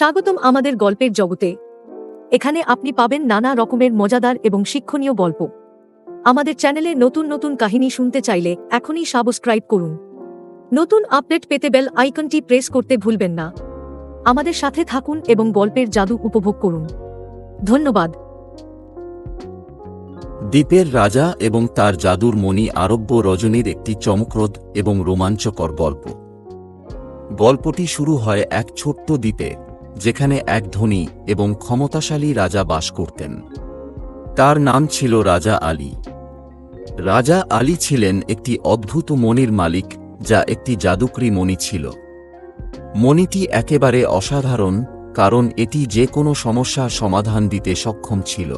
স্বাগতম আমাদের গল্পের জগতে। এখানে আপনি পাবেন নানা রকমের মজাদার এবং শিক্ষণীয় গল্প। আমাদের চ্যানেলে নতুন নতুন কাহিনী শুনতে চাইলে এখনই সাবস্ক্রাইব করুন। নতুন আপডেট পেতে বেল আইকনটি প্রেস করতে ভুলবেন না। আমাদের সাথে থাকুন এবং গল্পের জাদু উপভোগ করুন। ধন্যবাদ। দ্বীপের রাজা এবং তার জাদুর মণি আরব্য রজনীর একটি চমকপ্রদ এবং রোমাঞ্চকর গল্প। গল্পটি শুরু হয় এক ছোট্ট দ্বীপে। যেখানে এক ধনী এবং ক্ষমতাশালী রাজা বাস করতেন। তার নাম ছিল রাজা আলী। রাজা আলী ছিলেন একটি অদ্ভুত মণির মালিক, যা একটি জাদুকরী মণি ছিল। মণিটি একেবারে অসাধারণ, কারণ এটি যে কোনো সমস্যার সমাধান দিতে সক্ষম ছিল।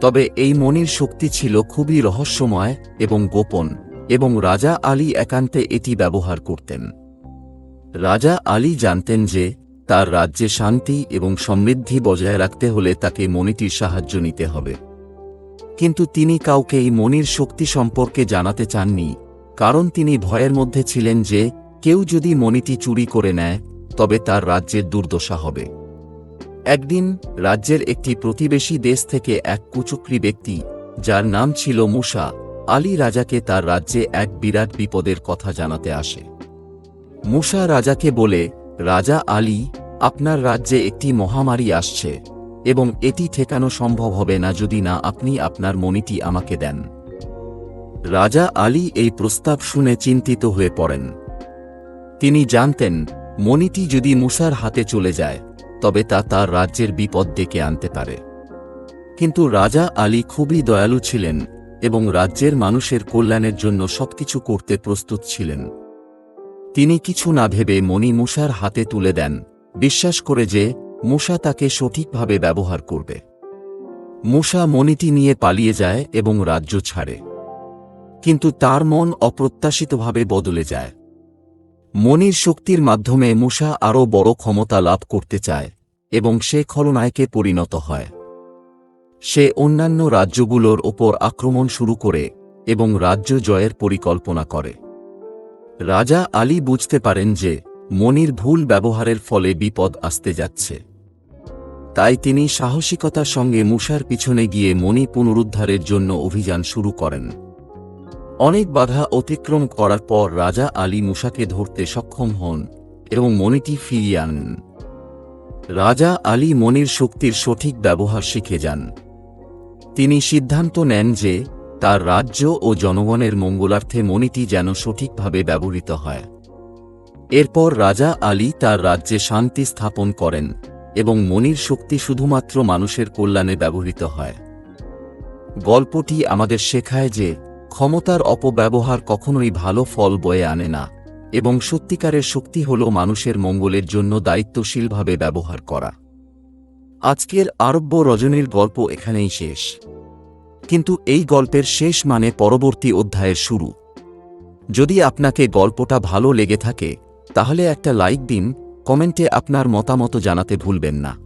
তবে এই মনির শক্তি ছিল খুবই রহস্যময় এবং গোপন, এবং রাজা আলী একান্তে এটি ব্যবহার করতেন। রাজা আলী জানতেন যে তার রাজ্যে শান্তি এবং সমৃদ্ধি বজায় রাখতে হলে তাকে মণিটির সাহায্য নিতে হবে। কিন্তু তিনি কাউকে এই মনির শক্তি সম্পর্কে জানাতে চাননি, কারণ তিনি ভয়ের মধ্যে ছিলেন যে, কেউ যদি মণিটি চুরি করে নেয়, তবে তার রাজ্যের দুর্দশা হবে। একদিন, রাজ্যের একটি প্রতিবেশী দেশ থেকে এক কুচক্রী ব্যক্তি, যার নাম ছিল মুসা, আলী রাজাকে তার রাজ্যে এক বিরাট বিপদের কথা জানাতে আসে। মুসা রাজাকে বলে রাজা আলী আপনার রাজ্যে একটি মহামারী আসছে এবং এটি ঠেকানো সম্ভব হবে না যদি না আপনি আপনার মণিটি আমাকে দেন। রাজা আলী এই প্রস্তাব শুনে চিন্তিত হয়ে পড়েন। তিনি জানতেন, মণিটি যদি মুসার হাতে চলে যায়, তবে তা তার রাজ্যের বিপদ ডেকে আনতে পারে। কিন্তু রাজা আলী খুবই দয়ালু ছিলেন এবং রাজ্যের মানুষের কল্যাণের জন্য সবকিছু করতে প্রস্তুত ছিলেন। তিনি কিছু না ভেবে মণি মুসার হাতে তুলে দেন, বিশ্বাস করে যে মুসা তাকে সঠিকভাবে ব্যবহার করবে। মুসা মণিটি নিয়ে পালিয়ে যায় এবং রাজ্য ছাড়ে। কিন্তু তার মন অপ্রত্যাশিতভাবে বদলে যায়। মনির শক্তির মাধ্যমে মুসা আরও বড় ক্ষমতা লাভ করতে চায় এবং সে খলনায়কে পরিণত হয়। সে অন্যান্য রাজ্যগুলোর ওপর আক্রমণ শুরু করে এবং রাজ্য জয়ের পরিকল্পনা করে। রাজা আলী বুঝতে পারেন যে মনির ভুল ব্যবহারের ফলে বিপদ আসতে যাচ্ছে। তাই তিনি সাহসিকতার সঙ্গে মুসার পিছনে গিয়ে মণি পুনরুদ্ধারের জন্য অভিযান শুরু করেন। অনেক বাধা অতিক্রম করার পর রাজা আলী মুসাকে ধরতে সক্ষম হন এবং মণিটি ফিরিয়ে আনেন। রাজা আলী মনির শক্তির সঠিক ব্যবহার শিখে যান। তিনি সিদ্ধান্ত নেন যে তার রাজ্য ও জনগণের মঙ্গলার্থে মণিটি যেন সঠিকভাবে ব্যবহৃত হয়। এরপর রাজা আলী তার রাজ্যে শান্তি স্থাপন করেন এবং মনির শক্তি শুধুমাত্র মানুষের কল্যাণে ব্যবহৃত হয়। গল্পটি আমাদের শেখায় যে, ক্ষমতার অপব্যবহার কখনোই ভালো ফল বয়ে আনে না এবং সত্যিকারের শক্তি হল মানুষের মঙ্গলের জন্য দায়িত্বশীলভাবে ব্যবহার করা। আজকের আরব্য রজনীর গল্প এখানেই শেষ। কিন্তু এই গল্পের শেষ মানে পরবর্তী অধ্যায়ের শুরু। যদি আপনাকে গল্পটা ভালো লেগে থাকে, তাহলে একটা লাইক দিন, কমেন্টে আপনার মতামত জানাতে ভুলবেন না।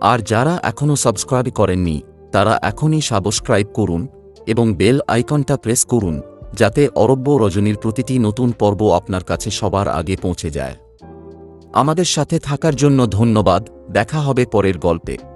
আর যারা এখনও সাবস্ক্রাইব করেননি, তারা এখনই সাবস্ক্রাইব করুন এবং বেল আইকনটা প্রেস করুন, যাতে অরব্য রজনীর প্রতিটি নতুন পর্ব আপনার কাছে সবার আগে পৌঁছে যায়। আমাদের সাথে থাকার জন্য ধন্যবাদ, দেখা হবে পরের গল্পে।